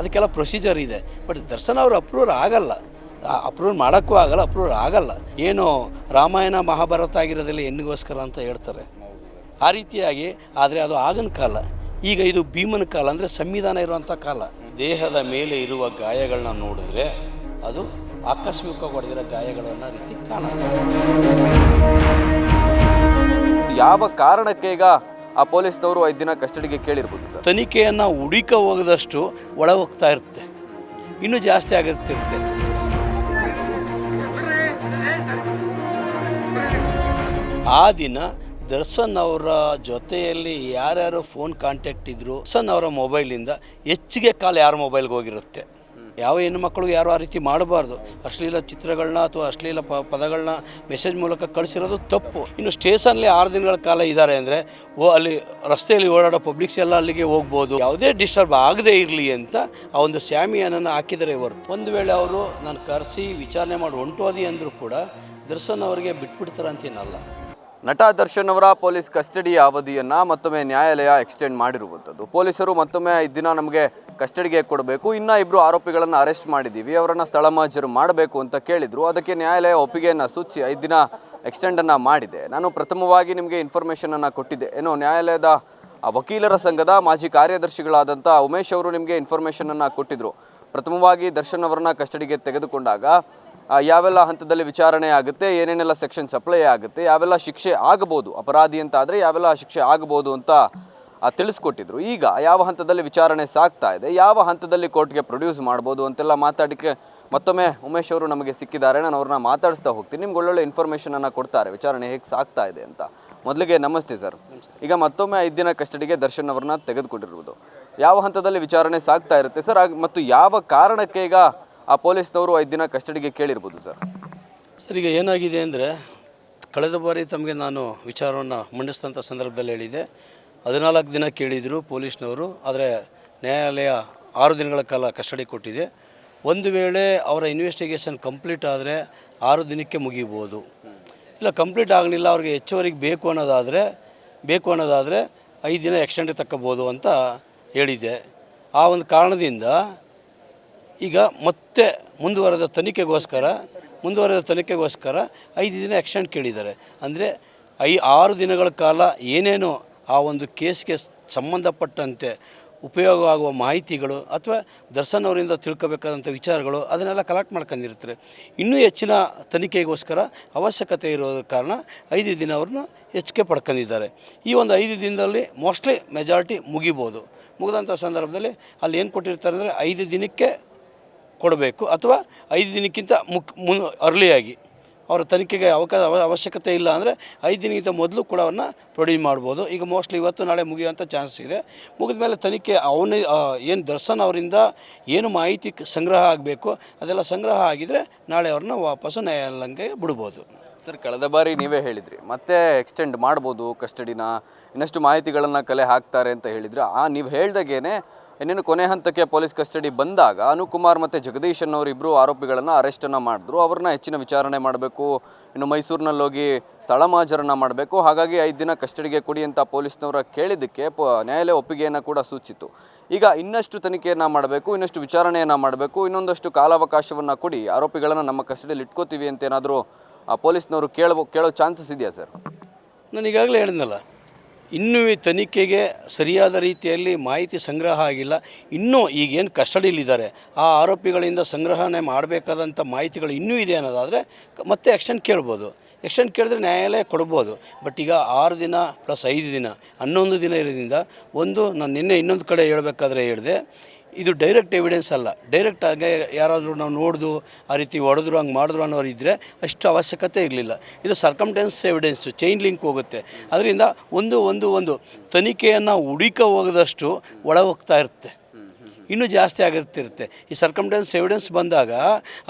ಅದಕ್ಕೆಲ್ಲ ಪ್ರೊಸೀಜರ್ ಇದೆ. ಬಟ್ ದರ್ಶನ್ ಅವರು ಅಪ್ರೂವ್ ಆಗಲ್ಲ. ಅಪ್ರೂವ್ ಮಾಡೋಕ್ಕೂ ಆಗಲ್ಲ ಅಪ್ರೂವ್ ಆಗಲ್ಲ. ಏನು ರಾಮಾಯಣ ಮಹಾಭಾರತ ಆಗಿರೋದಿಲ್ಲ ಹೆಣ್ಣಿಗೋಸ್ಕರ ಅಂತ ಹೇಳ್ತಾರೆ. ಆ ರೀತಿಯಾಗಿ, ಆದರೆ ಅದು ಆಗಿನ ಕಾಲ. ಈಗ ಇದು ಭೀಮನ ಕಾಲ ಅಂದರೆ ಸಂವಿಧಾನ ಇರುವಂಥ ಕಾಲ. ದೇಹದ ಮೇಲೆ ಇರುವ ಗಾಯಗಳನ್ನ ನೋಡಿದ್ರೆ ಅದು ಆಕಸ್ಮಿಕವಾಗಿ ಹೊಡೆದಿರೋ ಗಾಯಗಳನ್ನು ರೀತಿ ಕಾಣ ಯಾವ ಕಾರಣಕ್ಕೆ ಈಗ ಆ ಪೊಲೀಸ್ನವರು ಐದು ದಿನ ಕಸ್ಟಡಿಗೆ ಕೇಳಿರ್ಬೋದು ಸರ್. ತನಿಖೆಯನ್ನು ಹುಡುಕ ಹೋಗದಷ್ಟು ಒಳ ಹೋಗ್ತಾ ಇರುತ್ತೆ. ಇನ್ನೂ ಜಾಸ್ತಿ ಆಗಿರ್ತಿರುತ್ತೆ ಆ ದಿನ ದರ್ಶನ್ ಅವರ ಜೊತೆಯಲ್ಲಿ ಯಾರ್ಯಾರು ಫೋನ್ ಕಾಂಟ್ಯಾಕ್ಟ್ ಇದ್ರು, ದರ್ಶನ್ ಅವರ ಮೊಬೈಲಿಂದ ಹೆಚ್ಚಿಗೆ ಕಾಲ್ ಯಾರ ಮೊಬೈಲ್ಗೆ ಹೋಗಿರುತ್ತೆ. ಯಾವ ಹೆಣ್ಣು ಮಕ್ಕಳು ಯಾರು ಆ ರೀತಿ ಮಾಡಬಾರ್ದು? ಅಶ್ಲೀಲ ಚಿತ್ರಗಳನ್ನ ಅಥವಾ ಅಶ್ಲೀಲ ಪ, ಪದಗಳನ್ನ ಮೆಸೇಜ್ ಮೂಲಕ ಕಳಿಸಿರೋದು ತಪ್ಪು. ಇನ್ನು ಸ್ಟೇಷನ್ಲಿ ಆರು ದಿನಗಳ ಕಾಲ ಇದ್ದಾರೆ ಅಂದರೆ, ಓ, ಅಲ್ಲಿ ರಸ್ತೆಯಲ್ಲಿ ಓಡಾಡೋ ಪಬ್ಲಿಕ್ಸ್ ಎಲ್ಲ ಅಲ್ಲಿಗೆ ಹೋಗ್ಬೋದು. ಯಾವುದೇ ಡಿಸ್ಟರ್ಬ್ ಆಗದೇ ಇರಲಿ ಅಂತ ಆ ಒಂದು ಸ್ಯಾಮಿಯಾನನ್ನು ಹಾಕಿದರೆ ಹೊರತು. ಒಂದು ವೇಳೆ ಅವರು, ನಾನು ಕರೆಸಿ, ವಿಚಾರಣೆ ಮಾಡಿ ಹೊಂಟೋದಿ ಅಂದರೂ ಕೂಡ ದರ್ಶನ್ ಅವರಿಗೆ ಬಿಟ್ಬಿಡ್ತಾರೆ ಅಂತೇನಲ್ಲ ನಟ ದರ್ಶನ್ ಅವರ ಪೊಲೀಸ್ ಕಸ್ಟಡಿಯ ಅವಧಿಯನ್ನು ಮತ್ತೊಮ್ಮೆ ನ್ಯಾಯಾಲಯ ಎಕ್ಸ್ಟೆಂಡ್ ಮಾಡಿರುವಂಥದ್ದು. ಪೊಲೀಸರು ಮತ್ತೊಮ್ಮೆ ಈ ದಿನ ನಮಗೆ ಕಸ್ಟಡಿಗೆ ಕೊಡಬೇಕು. ಇನ್ನ ಇಬ್ಬರು ಆರೋಪಿಗಳನ್ನು ಅರೆಸ್ಟ್ ಮಾಡಿದ್ದೀವಿ. ಅವರನ್ನು ಸ್ಥಳ ಮಹಜರು ಮಾಡಬೇಕು ಅಂತ ಕೇಳಿದ್ರು. ಅದಕ್ಕೆ ನ್ಯಾಯಾಲಯ ಒಪ್ಪಿಗೆಯನ್ನು ಸೂಚಿ ಐದು ದಿನ ಎಕ್ಸ್ಟೆಂಡನ್ನು ಮಾಡಿದೆ. ನಾನು ಪ್ರಥಮವಾಗಿ ನಿಮಗೆ ಇನ್ಫಾರ್ಮೇಷನನ್ನು ಕೊಟ್ಟಿದ್ದೆ. ಏನು ನ್ಯಾಯಾಲಯದ ವಕೀಲರ ಸಂಘದ ಮಾಜಿ ಕಾರ್ಯದರ್ಶಿಗಳಾದಂಥ ಉಮೇಶ್ ಅವರು ನಿಮಗೆ ಇನ್ಫಾರ್ಮೇಷನನ್ನು ಕೊಟ್ಟಿದ್ದರು ಪ್ರಥಮವಾಗಿ ದರ್ಶನ್ ಅವರನ್ನ ಕಸ್ಟಡಿಗೆ ತೆಗೆದುಕೊಂಡಾಗ ಯಾವೆಲ್ಲ ಹಂತದಲ್ಲಿ ವಿಚಾರಣೆ ಆಗುತ್ತೆ, ಏನೇನೆಲ್ಲ ಸೆಕ್ಷನ್ಸ್ ಅಪ್ಲೈ ಆಗುತ್ತೆ, ಯಾವೆಲ್ಲ ಶಿಕ್ಷೆ ಆಗಬಹುದು, ಅಪರಾಧಿ ಅಂತ ಆದರೆ ಯಾವೆಲ್ಲ ಶಿಕ್ಷೆ ಆಗಬಹುದು ಅಂತ ತಿಳಿಸ್ಕೊಟ್ಟಿದ್ರು. ಈಗ ಯಾವ ಹಂತದಲ್ಲಿ ವಿಚಾರಣೆ ಸಾಗ್ತಾ ಇದೆ ಯಾವ ಹಂತದಲ್ಲಿ ಕೋರ್ಟ್ಗೆ ಪ್ರೊಡ್ಯೂಸ್ ಮಾಡ್ಬೋದು ಅಂತೆಲ್ಲ ಮಾತಾಡಲಿಕ್ಕೆ ಮತ್ತೊಮ್ಮೆ ಉಮೇಶ್ ಅವರು ನಮಗೆ ಸಿಕ್ಕಿದ್ದಾರೆ. ನಾನು ಅವ್ರನ್ನ ಮಾತಾಡಿಸ್ತಾ ಹೋಗ್ತೀನಿ. ನಿಮ್ಗೆ ಒಳ್ಳೊಳ್ಳೆ ಇನ್ಫಾರ್ಮೇಷನ್ ಅನ್ನ ಕೊಡ್ತಾರೆ. ವಿಚಾರಣೆ ಹೇಗೆ ಸಾಗ್ತಾ ಇದೆ ಅಂತ. ಮೊದಲಿಗೆ ನಮಸ್ತೆ ಸರ್. ಈಗ ಮತ್ತೊಮ್ಮೆ ಐದು ದಿನ ಕಸ್ಟಡಿಗೆ ದರ್ಶನ್ ಅವ್ರನ್ನ ತೆಗೆದುಕೊಂಡಿರುವುದು. ಯಾವ ಹಂತದಲ್ಲಿ ವಿಚಾರಣೆ ಸಾಗ್ತಾ ಇರುತ್ತೆ ಸರ್? ಮತ್ತು ಯಾವ ಕಾರಣಕ್ಕೆ ಈಗ ಆ ಪೊಲೀಸ್ನವರು ಐದು ದಿನ ಕಸ್ಟಡಿಗೆ ಕೇಳಿರ್ಬೋದು ಸರ್? ಸರ್ ಈಗ ಏನಾಗಿದೆ ಅಂದರೆ ಕಳೆದ ಬಾರಿ ತಮಗೆ ನಾನು ವಿಚಾರವನ್ನು ಮಂಡಿಸಿದಂಥ ಸಂದರ್ಭದಲ್ಲಿ ಹೇಳಿದೆ ಹದಿನಾಲ್ಕು ದಿನ ಕೇಳಿದರು ಪೊಲೀಸ್ನವರು, ಆದರೆ ನ್ಯಾಯಾಲಯ ಆರು ದಿನಗಳ ಕಾಲ ಕಸ್ಟಡಿ ಕೊಟ್ಟಿದೆ. ಒಂದು ವೇಳೆ ಅವರ ಇನ್ವೆಸ್ಟಿಗೇಷನ್ ಕಂಪ್ಲೀಟ್ ಆದರೆ ಆರು ದಿನಕ್ಕೆ ಮುಗಿಬೋದು. ಇಲ್ಲ ಕಂಪ್ಲೀಟ್ ಆಗಲಿಲ್ಲ, ಅವ್ರಿಗೆ ಹೆಚ್ಚುವರಿಗೆ ಬೇಕು ಅನ್ನೋದಾದರೆ ಬೇಕು ಅನ್ನೋದಾದರೆ ಐದು ದಿನ ಎಕ್ಸ್ಟೆಂಡ್ ತಕ್ಕೋಬೋದು ಅಂತ ಹೇಳಿದೆ. ಆ ಒಂದು ಕಾರಣದಿಂದ ಈಗ ಮತ್ತೆ ಮುಂದುವರೆದ ತನಿಖೆಗೋಸ್ಕರ ಮುಂದುವರೆದ ತನಿಖೆಗೋಸ್ಕರ ಐದು ದಿನ ಎಕ್ಸ್ಟೆಂಡ್ ಕೇಳಿದ್ದಾರೆ. ಅಂದರೆ ಐ, ಆರು ದಿನಗಳ ಕಾಲ ಏನೇನು ಆ ಒಂದು ಕೇಸ್ಗೆ ಸಂಬಂಧಪಟ್ಟಂತೆ ಉಪಯೋಗ ಆಗುವ ಮಾಹಿತಿಗಳು ಅಥವಾ ದರ್ಶನ್ ಅವರಿಂದ ತಿಳ್ಕೋಬೇಕಾದಂಥ ವಿಚಾರಗಳು ಅದನ್ನೆಲ್ಲ ಕಲೆಕ್ಟ್ ಮಾಡ್ಕೊಂಡಿರ್ತಾರೆ. ಇನ್ನೂ ಹೆಚ್ಚಿನ ತನಿಖೆಗೋಸ್ಕರ ಅವಶ್ಯಕತೆ ಇರೋದ ಕಾರಣ ಐದು ದಿನ ಅವ್ರನ್ನ ಹೆಚ್ಚಿಗೆ ಪಡ್ಕೊಂಡಿದ್ದಾರೆ. ಈ ಒಂದು ಐದು ದಿನದಲ್ಲಿ ಮೋಸ್ಟ್ಲಿ ಮೆಜಾರಿಟಿ ಮುಗಿಬೋದು. ಮುಗಿದಂಥ ಸಂದರ್ಭದಲ್ಲಿ ಅಲ್ಲಿ ಏನು ಕೊಟ್ಟಿರ್ತಾರೆ ಅಂದರೆ ಐದು ದಿನಕ್ಕೆ ಕೊಡಬೇಕು ಅಥವಾ ಐದು ದಿನಕ್ಕಿಂತ ಮುಕ್ ಮುನ್ ಅರ್ಲಿಯಾಗಿ ಅವರ ತನಿಖೆಗೆ ಅವಕಾಶ ಅವ- ಅವಶ್ಯಕತೆ ಇಲ್ಲ ಅಂದರೆ ಐದು ದಿನಕ್ಕಿಂತ ಮೊದಲು ಕೂಡ ಅವನ್ನ ಪ್ರೊಡ್ಯೂಸ್ ಮಾಡ್ಬೋದು. ಈಗ ಮೋಸ್ಟ್ಲಿ ಇವತ್ತು ನಾಳೆ ಮುಗಿಯುವಂಥ ಚಾನ್ಸ್ ಇದೆ. ಮುಗಿದ ಮೇಲೆ ತನಿಖೆ ಅವನೇ ಏನು ದರ್ಶನ್ ಅವರಿಂದ ಏನು ಮಾಹಿತಿ ಸಂಗ್ರಹ ಆಗಬೇಕು, ಅದೆಲ್ಲ ಸಂಗ್ರಹ ಆಗಿದರೆ ನಾಳೆ ಅವ್ರನ್ನ ವಾಪಸ್ಸು ನ್ಯಾಯಾಲಯಕ್ಕೆ ಬಿಡ್ಬೋದು. ಸರ್, ಕಳೆದ ಬಾರಿ ನೀವೇ ಹೇಳಿದ್ರಿ. ಮತ್ತೆ ಎಕ್ಸ್ಟೆಂಡ್ ಮಾಡ್ಬೋದು ಕಸ್ಟಡಿನ, ಇನ್ನಷ್ಟು ಮಾಹಿತಿಗಳನ್ನು ಕಲೆ ಹಾಕ್ತಾರೆ ಅಂತ ಹೇಳಿದ್ರೆ. ಆ, ನೀವು ಹೇಳ್ದಾಗೇನೆ ಇನ್ನೇನು ಕೊನೆ ಹಂತಕ್ಕೆ ಪೊಲೀಸ್ ಕಸ್ಟಡಿ ಬಂದಾಗ ಅನುಕುಮಾರ್ ಮತ್ತು ಜಗದೀಶ್ ಅನ್ನೋರಿಬ್ಬರು ಆರೋಪಿಗಳನ್ನು ಅರೆಸ್ಟನ್ನು ಮಾಡಿದ್ರು. ಅವ್ರನ್ನ ಹೆಚ್ಚಿನ ವಿಚಾರಣೆ ಮಾಡಬೇಕು, ಇನ್ನು ಮೈಸೂರಿನಲ್ಲಿ ಹೋಗಿ ಸ್ಥಳ ಮಹಾಜರನ್ನ ಮಾಡಬೇಕು. ಹಾಗಾಗಿ ಐದು ದಿನ ಕಸ್ಟಡಿಗೆ ಕೊಡಿ ಅಂತ ಪೊಲೀಸ್ನವರ ಕೇಳಿದ್ದಕ್ಕೆ ನ್ಯಾಯಾಲಯ ಒಪ್ಪಿಗೆಯನ್ನು ಕೂಡ ಸೂಚಿತು. ಈಗ ಇನ್ನಷ್ಟು ತನಿಖೆಯನ್ನು ಮಾಡಬೇಕು, ಇನ್ನಷ್ಟು ವಿಚಾರಣೆಯನ್ನು ಮಾಡಬೇಕು, ಇನ್ನೊಂದಷ್ಟು ಕಾಲಾವಕಾಶವನ್ನು ಕೊಡಿ. ಆರೋಪಿಗಳನ್ನು ನಮ್ಮ ಕಸ್ಟಡಿಯಲ್ಲಿ ಇಟ್ಕೋತೀವಿ ಅಂತ ಏನಾದರೂ ಪೊಲೀಸ್ನವರು ಕೇಳಬೋ ಕೇಳೋ ಚಾನ್ಸಸ್ ಇದೆಯಾ ಸರ್? ನಾನು ಈಗಾಗಲೇ ಹೇಳಿದ್ನಲ್ಲ ಇನ್ನೂ ಈ ತನಿಖೆಗೆ ಸರಿಯಾದ ರೀತಿಯಲ್ಲಿ ಮಾಹಿತಿ ಸಂಗ್ರಹ ಆಗಿಲ್ಲ. ಇನ್ನೂ ಈಗೇನು ಕಸ್ಟಡಿಯಲ್ಲಿದ್ದಾರೆ ಆ ಆರೋಪಿಗಳಿಂದ ಸಂಗ್ರಹಣೆ ಮಾಡಬೇಕಾದಂಥ ಮಾಹಿತಿಗಳು ಇನ್ನೂ ಇದೆ ಅನ್ನೋದಾದರೆ ಮತ್ತೆ ಎಕ್ಷನ್ ಕೇಳ್ಬೋದು. ಎಕ್ಷನ್ ಕೇಳಿದ್ರೆ ನ್ಯಾಯಾಲಯ ಕೊಡ್ಬೋದು. ಬಟ್ ಈಗ ಆರು ದಿನ ಪ್ಲಸ್ ಐದು ದಿನ, ಹನ್ನೊಂದು ದಿನ ಇರೋದ್ರಿಂದ ಒಂದು, ನಾನು ನಿನ್ನೆ ಇನ್ನೊಂದು ಕಡೆ ಹೇಳಬೇಕಾದ್ರೆ ಹೇಳಿದೆ ಇದು ಡೈರೆಕ್ಟ್ ಎವಿಡೆನ್ಸ್ ಅಲ್ಲ. ಡೈರೆಕ್ಟ್ ಆಗಿ ಯಾರಾದರೂ ನಾವು ನೋಡ್ದು, ಆ ರೀತಿ ಹೊಡೆದ್ರು, ಹಂಗೆ ಮಾಡಿದ್ರು ಅನ್ನೋರು ಇದ್ದರೆ ಅಷ್ಟು ಅವಶ್ಯಕತೆ ಇರಲಿಲ್ಲ. ಇದು ಸರ್ಕಮ್ಟೆನ್ಸ್ ಎವಿಡೆನ್ಸು ಚೈನ್ ಲಿಂಕ್ ಹೋಗುತ್ತೆ. ಅದರಿಂದ ಒಂದು ಒಂದು ಒಂದು ತನಿಖೆಯನ್ನು ಹುಡುಕ ಹೋಗದಷ್ಟು ಒಳ ಹೋಗ್ತಾ ಇರುತ್ತೆ. ಇನ್ನೂ ಜಾಸ್ತಿ ಆಗಿರ್ತಿರುತ್ತೆ ಈ ಸರ್ಕಮ್ಟೆನ್ಸ್ ಎವಿಡೆನ್ಸ್ ಬಂದಾಗ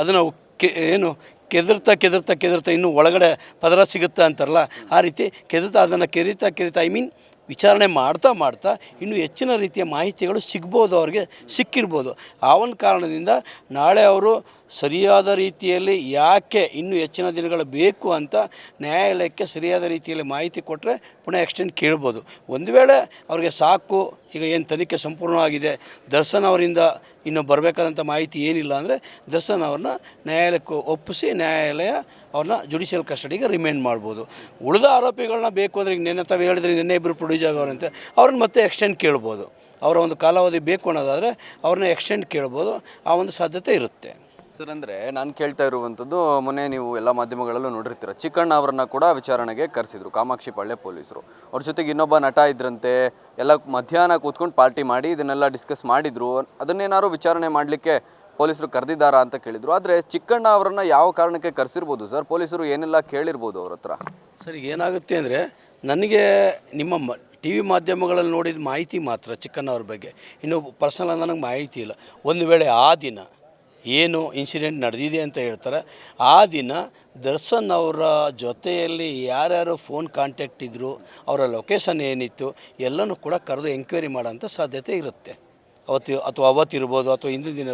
ಅದನ್ನು ಕೆ, ಏನು ಕೆದರ್ತಾ ಕೆದರ್ತಾ ಕೆದರ್ತಾ ಇನ್ನೂ ಒಳಗಡೆ ಪದರ ಸಿಗುತ್ತಾ ಅಂತಾರಲ್ಲ, ಆ ರೀತಿ ಕೆದರ್ತಾ, ಅದನ್ನು ಕೆರಿತಾ ಕೆರಿತಾ ಐ ಮೀನ್ ವಿಚಾರಣೆ ಮಾಡ್ತಾ ಮಾಡ್ತಾ ಇನ್ನೂ ಹೆಚ್ಚಿನ ರೀತಿಯ ಮಾಹಿತಿಗಳು ಸಿಗ್ಬೋದು ಅವ್ರಿಗೆ, ಸಿಕ್ಕಿರ್ಬೋದು. ಆ ಒಂದು ಕಾರಣದಿಂದ ನಾಳೆ ಅವರು ಸರಿಯಾದ ರೀತಿಯಲ್ಲಿ ಯಾಕೆ ಇನ್ನೂ ಹೆಚ್ಚಿನ ದಿನಗಳು ಬೇಕು ಅಂತ ನ್ಯಾಯಾಲಯಕ್ಕೆ ಸರಿಯಾದ ರೀತಿಯಲ್ಲಿ ಮಾಹಿತಿ ಕೊಟ್ಟರೆ ಪುನಃ ಎಕ್ಸ್ಟೆಂಡ್ ಕೇಳ್ಬೋದು. ಒಂದು ವೇಳೆ ಅವ್ರಿಗೆ ಸಾಕು, ಈಗ ಏನು ತನಿಖೆ ಸಂಪೂರ್ಣವಾಗಿದೆ, ದರ್ಶನ್ ಅವರಿಂದ ಇನ್ನು ಬರಬೇಕಾದಂಥ ಮಾಹಿತಿ ಏನಿಲ್ಲ ಅಂದರೆ ದರ್ಶನ್ ಅವ್ರನ್ನ ನ್ಯಾಯಾಲಯಕ್ಕೆ ಒಪ್ಪಿಸಿ ನ್ಯಾಯಾಲಯ ಅವ್ರನ್ನ ಜುಡಿಷಿಯಲ್ ಕಸ್ಟಡಿಗೆ ರಿಮೈಂಡ್ ಮಾಡ್ಬೋದು. ಉಳಿದ ಆರೋಪಿಗಳನ್ನ ಬೇಕು ಅಂದರೆ ಈಗ ನೆನ್ನೆ ತಾವು ಹೇಳಿದ್ರೆ, ನೆನ್ನೆ ಇಬ್ಬರು ಪ್ರೊಡ್ಯೂಸ್ ಆಗೋರಂತೆ, ಅವ್ರನ್ನ ಮತ್ತೆ ಎಕ್ಸ್ಟೆಂಡ್ ಕೇಳ್ಬೋದು. ಅವರ ಒಂದು ಕಾಲಾವಧಿ ಬೇಕು ಅನ್ನೋದಾದರೆ ಅವ್ರನ್ನ ಎಕ್ಸ್ಟೆಂಡ್ ಕೇಳ್ಬೋದು, ಆ ಒಂದು ಸಾಧ್ಯತೆ ಇರುತ್ತೆ. ಸರ್ ಅಂದರೆ ನಾನು ಕೇಳ್ತಾ ಇರುವಂಥದ್ದು ಮೊನ್ನೆ ನೀವು ಎಲ್ಲ ಮಾಧ್ಯಮಗಳಲ್ಲೂ ನೋಡಿರ್ತೀರ. ಚಿಕ್ಕಣ್ಣ ಅವರನ್ನ ಕೂಡ ವಿಚಾರಣೆಗೆ ಕರೆಸಿದ್ರು, ಕಾಮಾಕ್ಷಿ ಪಾಳ್ಯ ಪೊಲೀಸರು. ಅವ್ರ ಜೊತೆಗೆ ಇನ್ನೊಬ್ಬ ನಟ ಇದ್ರಂತೆ, ಎಲ್ಲ ಮಧ್ಯಾಹ್ನ ಕೂತ್ಕೊಂಡು ಪಾರ್ಟಿ ಮಾಡಿ ಇದನ್ನೆಲ್ಲ ಡಿಸ್ಕಸ್ ಮಾಡಿದ್ರು. ಅದನ್ನೇನಾದ್ರು ವಿಚಾರಣೆ ಮಾಡಲಿಕ್ಕೆ ಪೊಲೀಸರು ಕರೆದಿದ್ದಾರಾ ಅಂತ ಕೇಳಿದ್ರು. ಆದರೆ ಚಿಕ್ಕಣ್ಣ ಅವರನ್ನ ಯಾವ ಕಾರಣಕ್ಕೆ ಕರೆಸಿರ್ಬೋದು ಸರ್? ಪೊಲೀಸರು ಏನೆಲ್ಲ ಕೇಳಿರ್ಬೋದು ಅವ್ರ ಹತ್ರ? ಸರ್ ಏನಾಗುತ್ತೆ ಅಂದರೆ, ನನಗೆ ನಿಮ್ಮ ಟಿ ವಿ ಮಾಧ್ಯಮಗಳಲ್ಲಿ ನೋಡಿದ ಮಾಹಿತಿ ಮಾತ್ರ ಚಿಕ್ಕಣ್ಣ ಅವ್ರ ಬಗ್ಗೆ. ಇನ್ನೊಬ್ಬ ಪರ್ಸನಲ್ ನನಗೆ ಮಾಹಿತಿ ಇಲ್ಲ. ಒಂದು ವೇಳೆ ಆ ದಿನ ಏನು ಇನ್ಸಿಡೆಂಟ್ ನಡೆದಿದೆ ಅಂತ ಹೇಳ್ತಾರೆ. ಆ ದಿನ ದರ್ಶನ್ ಅವರ ಜೊತೆಯಲ್ಲಿ ಯಾರ್ಯಾರು ಫೋನ್ ಕಾಂಟ್ಯಾಕ್ಟ್ ಇದ್ದರು ಅವರ ಲೊಕೇಶನ್ ಏನಿತ್ತು, ಎಲ್ಲನೂ ಕೂಡ ಕರೆದು ಎಂಕ್ವೈರಿ ಮಾಡೋಂಥ ಸಾಧ್ಯತೆ ಇರುತ್ತೆ. ಅವತ್ತು ಅಥವಾ ಅವತ್ತಿರ್ಬೋದು ಅಥವಾ ಹಿಂದಿನ ದಿನ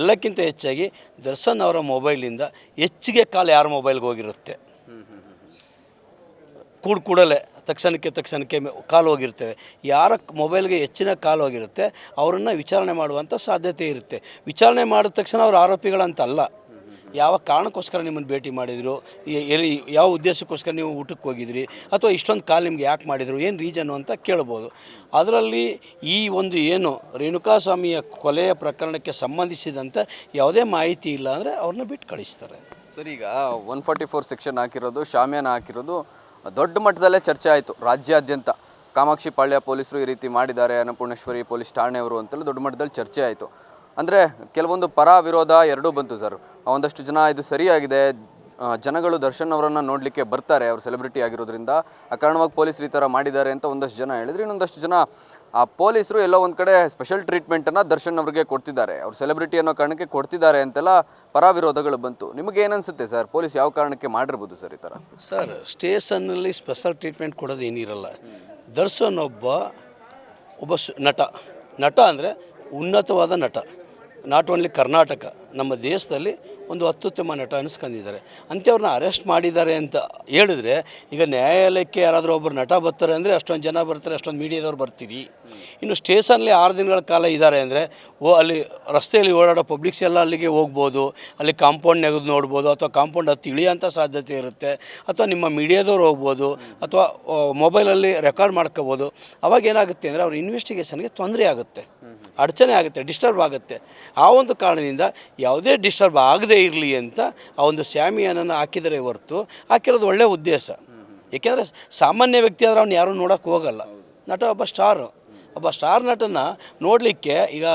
ಎಲ್ಲಕ್ಕಿಂತ ಹೆಚ್ಚಾಗಿ ದರ್ಶನ್ ಅವರ ಮೊಬೈಲಿಂದ ಹೆಚ್ಚಿಗೆ ಕಾಲ್ ಯಾರ ಮೊಬೈಲ್ಗೆ ಹೋಗಿರುತ್ತೆ. ಕೂಡ ಕೂಡಲೇ. ತಕ್ಷಣಕ್ಕೆ ತಕ್ಷಣಕ್ಕೆ ಕಾಲು ಹೋಗಿರ್ತೇವೆ. ಯಾರ ಮೊಬೈಲ್ಗೆ ಹೆಚ್ಚಿನ ಕಾಲು ಹೋಗಿರುತ್ತೆ, ಅವರನ್ನು ವಿಚಾರಣೆ ಮಾಡುವಂಥ ಸಾಧ್ಯತೆ ಇರುತ್ತೆ. ವಿಚಾರಣೆ ಮಾಡಿದ ತಕ್ಷಣ ಅವರು ಆರೋಪಿಗಳಂತಲ್ಲ. ಯಾವ ಕಾರಣಕ್ಕೋಸ್ಕರ ನಿಮ್ಮನ್ನು ಭೇಟಿ ಮಾಡಿದರು? ಎಲ್ಲಿ, ಯಾವ ಉದ್ದೇಶಕ್ಕೋಸ್ಕರ ನೀವು ಊಟಕ್ಕೆ ಹೋಗಿದ್ರಿ? ಅಥವಾ ಇಷ್ಟೊಂದು ಕಾಲ್ ನಿಮ್ಗೆ ಯಾಕೆ ಮಾಡಿದರು? ಏನು ರೀಸನ್ನು ಅಂತ ಕೇಳ್ಬೋದು. ಅದರಲ್ಲಿ ಈ ಒಂದು ಏನು ರೇಣುಕಾಸ್ವಾಮಿಯ ಕೊಲೆಯ ಪ್ರಕರಣಕ್ಕೆ ಸಂಬಂಧಿಸಿದಂತೆ ಯಾವುದೇ ಮಾಹಿತಿ ಇಲ್ಲ ಅಂದರೆ ಅವ್ರನ್ನ ಬಿಟ್ಟು ಕಳಿಸ್ತಾರೆ. ಸರ್, ಈಗ ಒನ್ ಫಾರ್ಟಿ ಫೋರ್ ಸೆಕ್ಷನ್ ಹಾಕಿರೋದು, ಶಾಮಿಯಾನ ಹಾಕಿರೋದು ದೊಡ್ಡ ಮಟ್ಟದಲ್ಲೇ ಚರ್ಚೆ ಆಯಿತು. ರಾಜ್ಯಾದ್ಯಂತ ಕಾಮಾಕ್ಷಿ ಪಾಳ್ಯ ಪೊಲೀಸರು ಈ ರೀತಿ ಮಾಡಿದ್ದಾರೆ. ಅನ್ನಪೂರ್ಣೇಶ್ವರಿ ಪೊಲೀಸ್ ಠಾಣೆಯವರು ಅಂತಲೂ ದೊಡ್ಡ ಮಟ್ಟದಲ್ಲಿ ಚರ್ಚೆ ಆಯಿತು. ಅಂದರೆ ಕೆಲವೊಂದು ಪರ ವಿರೋಧ ಎರಡೂ ಬಂತು ಸರ್. ಒಂದಷ್ಟು ಜನ ಇದು ಸರಿಯಾಗಿದೆ. ಜನಗಳು ದರ್ಶನ್ ಅವರನ್ನು ನೋಡಲಿಕ್ಕೆ ಬರ್ತಾರೆ, ಅವರು ಸೆಲೆಬ್ರಿಟಿ ಆಗಿರೋದ್ರಿಂದ. ಅಕಾರಣವಾಗಿ ಪೊಲೀಸರು ಈ ಥರ ಮಾಡಿದ್ದಾರೆ ಅಂತ ಒಂದಷ್ಟು ಜನ ಹೇಳಿದ್ರೆ. ಇನ್ನೊಂದಷ್ಟು ಜನ ಆ ಪೊಲೀಸರು ಎಲ್ಲೋ ಒಂದು ಕಡೆ ಸ್ಪೆಷಲ್ ಟ್ರೀಟ್ಮೆಂಟನ್ನು ದರ್ಶನ್ ಅವರಿಗೆ ಕೊಡ್ತಿದ್ದಾರೆ. ಅವ್ರು ಸೆಲೆಬ್ರಿಟಿ ಅನ್ನೋ ಕಾರಣಕ್ಕೆ ಕೊಡ್ತಿದ್ದಾರೆ ಅಂತೆಲ್ಲ ಪರಾವಿರೋಧಗಳು ಬಂತು. ನಿಮಗೆ ಏನನ್ಸುತ್ತೆ ಸರ್? ಪೊಲೀಸ್ ಯಾವ ಕಾರಣಕ್ಕೆ ಮಾಡಿರ್ಬೋದು ಸರ್ ಈ ಥರ ಸರ್, ಸ್ಟೇಷನ್ನಲ್ಲಿ ಸ್ಪೆಷಲ್ ಟ್ರೀಟ್ಮೆಂಟ್ ಕೊಡೋದು ಏನಿರಲ್ಲ. ದರ್ಶನ್ ಒಬ್ಬ ಒಬ್ಬ ನಟ. ನಟ ಅಂದರೆ ಉನ್ನತವಾದ ನಟ. ನಾಟ್ ಓನ್ಲಿ ಕರ್ನಾಟಕ, ನಮ್ಮ ದೇಶದಲ್ಲಿ ಒಂದು ಅತ್ಯುತ್ತಮ ನಟ ಅನಿಸ್ಕೊಂಡಿದ್ದಾರೆ ಅಂಥವ್ರನ್ನ ಅರೆಸ್ಟ್ ಮಾಡಿದ್ದಾರೆ ಅಂತ ಹೇಳಿದ್ರೆ, ಈಗ ನ್ಯಾಯಾಲಯಕ್ಕೆ ಯಾರಾದರೂ ಒಬ್ಬರು ನಟ ಬರ್ತಾರೆ ಅಂದರೆ ಅಷ್ಟೊಂದು ಜನ ಬರ್ತಾರೆ, ಅಷ್ಟೊಂದು ಮೀಡಿಯಾದವ್ರು ಬರ್ತೀರಿ. ಇನ್ನು ಸ್ಟೇಷನಲ್ಲಿ ಆರು ದಿನಗಳ ಕಾಲ ಇದ್ದಾರೆ ಅಂದರೆ, ಓ, ಅಲ್ಲಿ ರಸ್ತೆಯಲ್ಲಿ ಓಡಾಡೋ ಪಬ್ಲಿಕ್ಸ್ ಎಲ್ಲ ಅಲ್ಲಿಗೆ ಹೋಗ್ಬೋದು, ಅಲ್ಲಿ ಕಾಂಪೌಂಡ್ ನೆಗೆದು ನೋಡ್ಬೋದು, ಅಥವಾ ಕಾಂಪೌಂಡ್ ಹತ್ತಿ ಇಳಿಯೋಂಥ ಸಾಧ್ಯತೆ ಇರುತ್ತೆ, ಅಥವಾ ನಿಮ್ಮ ಮೀಡಿಯಾದವ್ರು ಹೋಗ್ಬೋದು, ಅಥವಾ ಮೊಬೈಲಲ್ಲಿ ರೆಕಾರ್ಡ್ ಮಾಡ್ಕೋಬೋದು. ಅವಾಗ ಏನಾಗುತ್ತೆ ಅಂದರೆ ಅವ್ರ ಇನ್ವೆಸ್ಟಿಗೇಷನ್ಗೆ ತೊಂದರೆ ಆಗುತ್ತೆ. ಅಡಚಣೆ ಆಗುತ್ತೆ ಡಿಸ್ಟರ್ಬ್ ಆಗುತ್ತೆ. ಆ ಒಂದು ಕಾರಣದಿಂದ ಯಾವುದೇ ಡಿಸ್ಟರ್ಬ್ ಆಗದೇ ಇರಲಿ ಅಂತ ಆ ಒಂದು ಸ್ಯಾಮಿಯಾನನ್ನು ಹಾಕಿದರೆ ಹೊರತು ಹಾಕಿರೋದು ಒಳ್ಳೆಯ ಉದ್ದೇಶ. ಏಕೆಂದರೆ ಸಾಮಾನ್ಯ ವ್ಯಕ್ತಿ ಆದರೆ ಅವ್ನು ಯಾರೂ ನೋಡೋಕ್ಕೆ ಹೋಗಲ್ಲ. ನಟ ಒಬ್ಬ ಸ್ಟಾರು ಒಬ್ಬ ಸ್ಟಾರ್ ನಟನ ನೋಡಲಿಕ್ಕೆ ಈಗ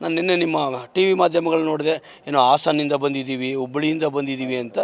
ನಾನು ನಿನ್ನೆ ನಿಮ್ಮ ಟಿ ವಿ ಮಾಧ್ಯಮಗಳು ನೋಡಿದೆ, ಏನೋ ಹಾಸನಿಂದ ಬಂದಿದ್ದೀವಿ, ಹುಬ್ಬಳ್ಳಿಯಿಂದ ಬಂದಿದ್ದೀವಿ ಅಂತ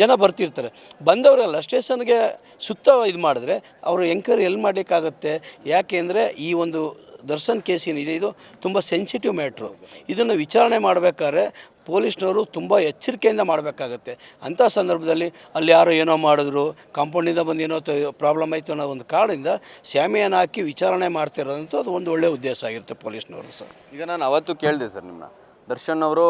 ಜನ ಬರ್ತಿರ್ತಾರೆ. ಬಂದವರೆಲ್ಲ ಸ್ಟೇಷನ್ಗೆ ಸುತ್ತ ಇದು ಮಾಡಿದ್ರೆ ಅವರು ಎಂಕ್ವೈರಿ ಎಲ್ಲಿ ಮಾಡಲಿಕ್ಕಾಗತ್ತೆ? ಯಾಕೆ ಅಂದರೆ ಈ ಒಂದು ದರ್ಶನ್ ಕೇಸ್ ಏನಿದೆ ಇದು ತುಂಬ ಸೆನ್ಸಿಟಿವ್ ಮ್ಯಾಟ್ರು ಇದನ್ನು ವಿಚಾರಣೆ ಮಾಡಬೇಕಾದ್ರೆ ಪೊಲೀಸ್ನವರು ತುಂಬ ಎಚ್ಚರಿಕೆಯಿಂದ ಮಾಡಬೇಕಾಗತ್ತೆ. ಅಂಥ ಸಂದರ್ಭದಲ್ಲಿ ಅಲ್ಲಿ ಯಾರೋ ಏನೋ ಮಾಡಿದ್ರು ಕಾಂಪೌಂಡಿಂದ ಬಂದು ಏನೋ ಪ್ರಾಬ್ಲಮ್ ಆಯಿತು ಅನ್ನೋ ಒಂದು ಕಾರಣದಿಂದ ಸ್ಯಾಮಿಯನ್ನು ಹಾಕಿ ವಿಚಾರಣೆ ಮಾಡ್ತಿರೋದಂತೂ ಅದು ಒಂದು ಒಳ್ಳೆಯ ಉದ್ದೇಶ ಆಗಿರುತ್ತೆ ಪೊಲೀಸ್ನವರು ಸರ್ ಈಗ ನಾನು ಅವತ್ತು ಕೇಳಿದೆ ಸರ್ ನಿಮ್ಮನ್ನ ದರ್ಶನ್ ಅವರು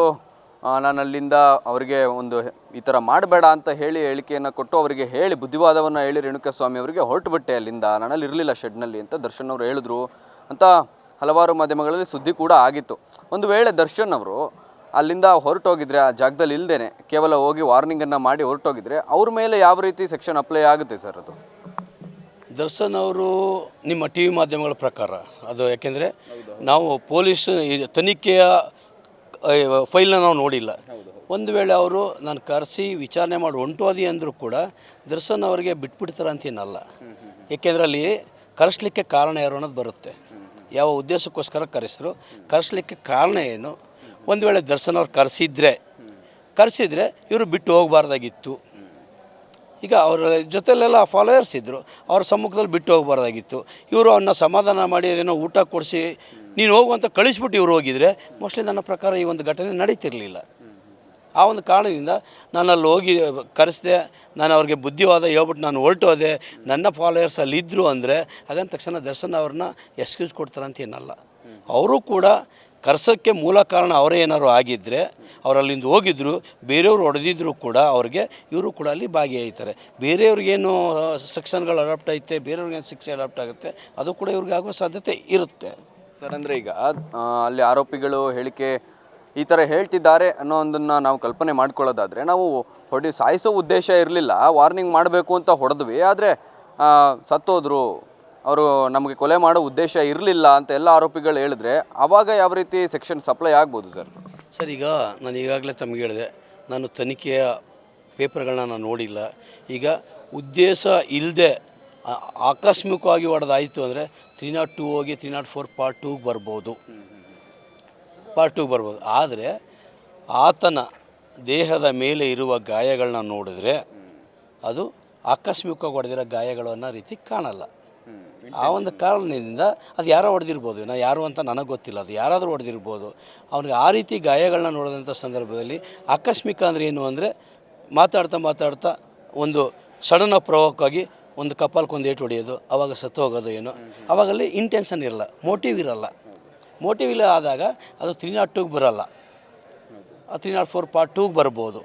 ನಾನು ಅಲ್ಲಿಂದ ಅವರಿಗೆ ಒಂದು ಈ ಥರ ಮಾಡಬೇಡ ಅಂತ ಹೇಳಿ ಹೇಳಿಕೆಯನ್ನು ಕೊಟ್ಟು ಅವರಿಗೆ ಹೇಳಿ, ಬುದ್ಧಿವಾದವನ್ನು ಹೇಳಿ ರೇಣುಕಾಸ್ವಾಮಿ ಅವರಿಗೆ ಹೊರಟು ಬಿಟ್ಟೆ ಅಲ್ಲಿಂದ. ನಾನಲ್ಲಿ ಇರಲಿಲ್ಲ ಶೆಡ್ನಲ್ಲಿ ಅಂತ ದರ್ಶನ್ ಅವರು ಹೇಳಿದ್ರು. ಅಂತ ಹಲವಾರು ಮಾಧ್ಯಮಗಳಲ್ಲಿ ಸುದ್ದಿ ಕೂಡ ಆಗಿತ್ತು. ಒಂದು ವೇಳೆ ದರ್ಶನ್ ಅವರು ಅಲ್ಲಿಂದ ಹೊರಟೋಗಿದ್ರೆ ಆ ಜಾಗದಲ್ಲಿ ಇಲ್ದೇನೆ ಕೇವಲ ಹೋಗಿ ವಾರ್ನಿಂಗನ್ನು ಮಾಡಿ ಹೊರಟೋಗಿದ್ರೆ ಅವ್ರ ಮೇಲೆ ಯಾವ ರೀತಿ ಸೆಕ್ಷನ್ ಅಪ್ಲೈ ಆಗುತ್ತೆ ಸರ್ ಅದು? ದರ್ಶನ್ ಅವರು ನಿಮ್ಮ ಟಿ ವಿ ಮಾಧ್ಯಮಗಳ ಪ್ರಕಾರ ಅದು ಯಾಕೆಂದರೆ ನಾವು ಪೊಲೀಸ್ ತನಿಖೆಯ ಫೈಲ್ನ ನಾವು ನೋಡಿಲ್ಲ. ಒಂದು ವೇಳೆ ಅವರು ನಾನು ಕರೆಸಿ ವಿಚಾರಣೆ ಮಾಡಿ ಹೊಂಟೋದಿ ಅಂದರೂ ಕೂಡ ದರ್ಶನ್ ಅವರಿಗೆ ಬಿಟ್ಬಿಡ್ತಾರೆ ಅಂತೇನಲ್ಲ ಏಕೆಂದರೆ ಅಲ್ಲಿ ಕರೆಸ್ಲಿಕ್ಕೆ ಕಾರಣ ಯಾರು ಅನ್ನೋದು ಬರುತ್ತೆ. ಯಾವ ಉದ್ದೇಶಕ್ಕೋಸ್ಕರ ಕರೆಸಿದ್ರು ಕರೆಸ್ಲಿಕ್ಕೆ ಕಾರಣ ಏನು? ಒಂದು ವೇಳೆ ದರ್ಶನ್ ಅವ್ರು ಕರೆಸಿದ್ರೆ ಕರೆಸಿದ್ರೆ ಇವರು ಬಿಟ್ಟು ಹೋಗಬಾರ್ದಾಗಿತ್ತು. ಈಗ ಅವರ ಜೊತೆಲೆಲ್ಲ ಫಾಲೋಯರ್ಸ್ ಇದ್ದರು ಅವ್ರ ಸಮ್ಮುಖದಲ್ಲಿ ಬಿಟ್ಟು ಹೋಗಬಾರ್ದಾಗಿತ್ತು. ಇವರು ಅವನ್ನ ಸಮಾಧಾನ ಮಾಡಿ ಅದೇನೋ ಊಟ ಕೊಡಿಸಿ, ನೀನು ಹೋಗುವಂತ ಕಳಿಸ್ಬಿಟ್ಟು ಇವ್ರು ಹೋಗಿದ್ರೆ ಮೋಸ್ಟ್ಲಿ ನನ್ನ ಪ್ರಕಾರ ಈ ಒಂದು ಘಟನೆ ನಡೀತಿರಲಿಲ್ಲ. ಆ ಒಂದು ಕಾರಣದಿಂದ ನಾನು ಅಲ್ಲಿ ಹೋಗಿ ಕರೆಸಿದೆ, ನಾನು ಅವ್ರಿಗೆ ಬುದ್ಧಿವಾದ ಹೇಳ್ಬಿಟ್ಟು ನಾನು ಹೊರಟೋದೆ ನನ್ನ ಫಾಲೋಯರ್ಸ್ ಅಲ್ಲಿ ಇದ್ದರು ಅಂದರೆ ಹಾಗಂತ ತಕ್ಷಣ ದರ್ಶನ್ ಅವ್ರನ್ನ ಎಕ್ಸ್ಕ್ಯೂಸ್ ಕೊಡ್ತಾರೆ ಅಂತ ಏನಲ್ಲ. ಅವರು ಕೂಡ ಕರ್ಸೋಕ್ಕೆ ಮೂಲ ಕಾರಣ ಅವರೇ ಏನಾದ್ರು ಆಗಿದ್ದರೆ ಅವರಲ್ಲಿಂದ ಅಲ್ಲಿಂದ ಹೋಗಿದ್ರು, ಬೇರೆಯವ್ರು ಹೊಡೆದಿದ್ರು ಕೂಡ ಅವ್ರಿಗೆ ಇವರು ಕೂಡ ಅಲ್ಲಿ ಭಾಗಿಯಾಗ್ತಾರೆ ಬೇರೆಯವ್ರಿಗೇನು ಸೆಕ್ಷನ್ಗಳು ಅಡಾಪ್ಟ್ ಐತೆ, ಬೇರೆಯವ್ರಿಗೇನು ಶಿಕ್ಷೆ ಅಡಾಪ್ಟ್ ಆಗುತ್ತೆ, ಅದು ಕೂಡ ಇವ್ರಿಗೆ ಆಗುವ ಸಾಧ್ಯತೆ ಇರುತ್ತೆ. ಸರ್, ಅಂದರೆ ಈಗ ಅಲ್ಲಿ ಆರೋಪಿಗಳು ಹೇಳಿಕೆ ಈ ಥರ ಹೇಳ್ತಿದ್ದಾರೆ ಅನ್ನೋ ಒಂದನ್ನು ನಾವು ಕಲ್ಪನೆ ಮಾಡ್ಕೊಳ್ಳೋದಾದರೆ ನಾವು ಹೊಡಿ ಸಾಯಿಸೋ ಉದ್ದೇಶ ಇರಲಿಲ್ಲ ವಾರ್ನಿಂಗ್ ಮಾಡಬೇಕು ಅಂತ ಹೊಡೆದ್ವಿ. ಆದರೆ ಸತ್ತೋದ್ರು. ಅವರು ನಮಗೆ ಕೊಲೆ ಮಾಡೋ ಉದ್ದೇಶ ಇರಲಿಲ್ಲ ಅಂತ ಎಲ್ಲ ಆರೋಪಿಗಳು ಹೇಳಿದ್ರೆ ಆವಾಗ ಯಾವ ರೀತಿ ಸೆಕ್ಷನ್ ಸಪ್ಲೈ ಆಗ್ಬೋದು ಸರ್? ಸರ್, ಈಗ ನಾನು ಈಗಾಗಲೇ ತಮಗೆ ಹೇಳಿದೆ, ನಾನು ತನಿಖೆಯ ಪೇಪರ್ಗಳನ್ನ ನಾನು ನೋಡಿಲ್ಲ. ಈಗ ಉದ್ದೇಶ ಇಲ್ಲದೆ ಆಕಸ್ಮಿಕವಾಗಿ ಹೊಡೆದಾಯಿತು ಅಂದರೆ ತ್ರೀ ನಾಟ್ ಟೂ ಹೋಗಿ ತ್ರೀ ನಾಟ್ ಫೋರ್ ಪಾರ್ಟ್ ಟೂಗೆ ಬರ್ಬೋದು. ಪಾರ್ಟ್ ಟೂಗೆ ಬರ್ಬೋದು. ಆದರೆ ಆತನ ದೇಹದ ಮೇಲೆ ಇರುವ ಗಾಯಗಳನ್ನ ನೋಡಿದ್ರೆ ಅದು ಆಕಸ್ಮಿಕವಾಗಿ ಹೊಡೆದಿರೋ ಗಾಯಗಳು ಅನ್ನೋ ರೀತಿ ಕಾಣಲ್ಲ. ಆ ಒಂದು ಕಾರಣದಿಂದ ಅದು ಯಾರೋ ಹೊಡೆದಿರ್ಬೋದು. ನಾ ಯಾರು ಅಂತ ನನಗೆ ಗೊತ್ತಿಲ್ಲ. ಅದು ಯಾರಾದರೂ ಹೊಡೆದಿರ್ಬೋದು. ಅವ್ನಿಗೆ ಆ ರೀತಿ ಗಾಯಗಳನ್ನ ನೋಡಿದಂಥ ಸಂದರ್ಭದಲ್ಲಿ ಆಕಸ್ಮಿಕ ಅಂದರೆ ಏನು ಅಂದರೆ ಮಾತಾಡ್ತಾ ಮಾತಾಡ್ತಾ ಒಂದು ಸಡನ್ ಪ್ರವೋಕ್ ಆಗಿ ಒಂದು ಕಪಾಲ್ಕೊಂದು ಏಟು ಹೊಡೆಯೋದು, ಅವಾಗ ಸತ್ತು ಹೋಗೋದು ಏನು. ಅವಾಗಲ್ಲಿ ಇಂಟೆನ್ಷನ್ ಇರಲ್ಲ ಮೋಟಿವ್ ಇರಲ್ಲ. ಮೋಟಿವ್ ಇಲ್ಲ ಆದಾಗ ಅದು ತ್ರೀ ನಾಟ್ ಟೂಗೆ ಬರಲ್ಲ. ತ್ರೀ ನಾಟ್ ಫೋರ್ ಪಾರ್ಟ್ ಟೂಗೆ ಬರ್ಬೋದು.